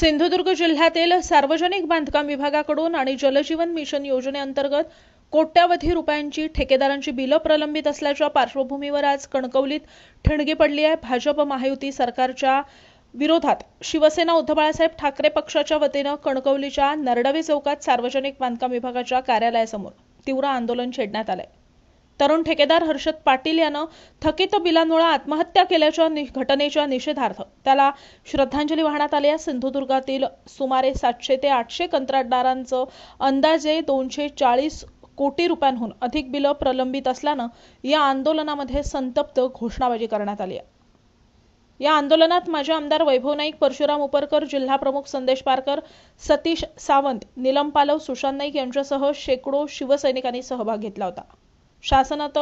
सिंधुदुर्ग जिल्ह्यातील सार्वजनिक बांधकाम विभागाकडून आणि जलजीवन मिशन योजनेअंतर्गत कोट्यावधी रुपयांची ठेकेदारांची बिलं प्रलंबित असल्याच्या पार्श्वभूमीवर आज कणकवलीत ठिणगी पडली आहे. भाजप महायुती सरकारच्या विरोधात शिवसेना उद्धव बाळासाहेब ठाकरे पक्षाच्या वतीनं कणकवलीच्या नरडवे चौकात सार्वजनिक बांधकाम विभागाच्या कार्यालयासमोर तीव्र आंदोलन छेडण्यात आलंय. तरुण ठेकेदार हर्षद पाटील यानं थकीत बिलांमुळे आत्महत्या केल्याच्या घटनेच्या निषेधार्थ. त्याला श्रद्धांजली वाहण्यात आली आहे. सिंधुदुर्गातील सुमारे सातशे ते आठशे कंत्राटदारांचं अंदाजे दोनशे चाळीस कोटी रुपयांहून अधिक बिलं प्रलंबित असल्यानं या आंदोलनामध्ये संतप्त घोषणाबाजी करण्यात आली आहे. या आंदोलनात माजी आमदार वैभव नाईक परशुराम उपरकर जिल्हा प्रमुख संदेश पारकर सतीश सावंत निलम पालव सुशांत नाईक यांच्यासह शेकडो शिवसैनिकांनी सहभाग घेतला होता. शासनात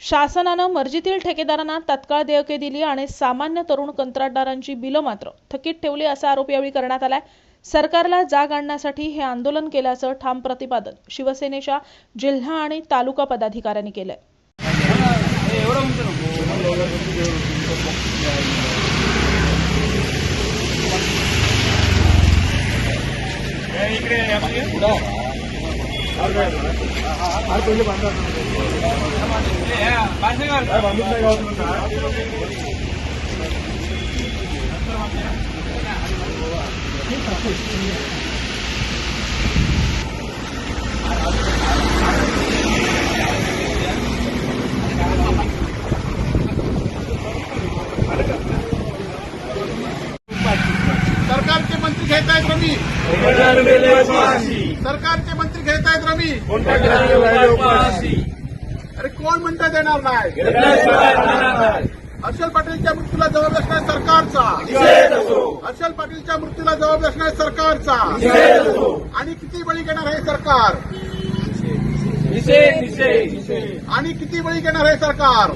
शासनानं मर्जीतील ठेकेदारांना तत्काळ देयके दिली आणि सामान्य तरुण कंत्राटदारांची बिलं मात्र थकीत ठेवली असा आरोप यावेळी करण्यात आलाय. सरकारला जाग आणण्यासाठी हे आंदोलन केल्याचं ठाम प्रतिपादन शिवसेनेच्या जिल्हा आणि तालुका पदाधिकाऱ्यांनी केलंय. सरकारचे मंत्री घेत आहेत रमी सरकारचे मंत्री घेत आहेत रमी. अरे कोण म्हणता देणार नाही? हर्षल पाटीलच्या मृत्यूला जबाब असणार सरकारचा. हर्षल पाटीलच्या मृत्यूला जबाब असणार सरकारचा. आणि किती बळी घेणार आहे सरकार? आणि किती बळी घेणार आहे सरकार?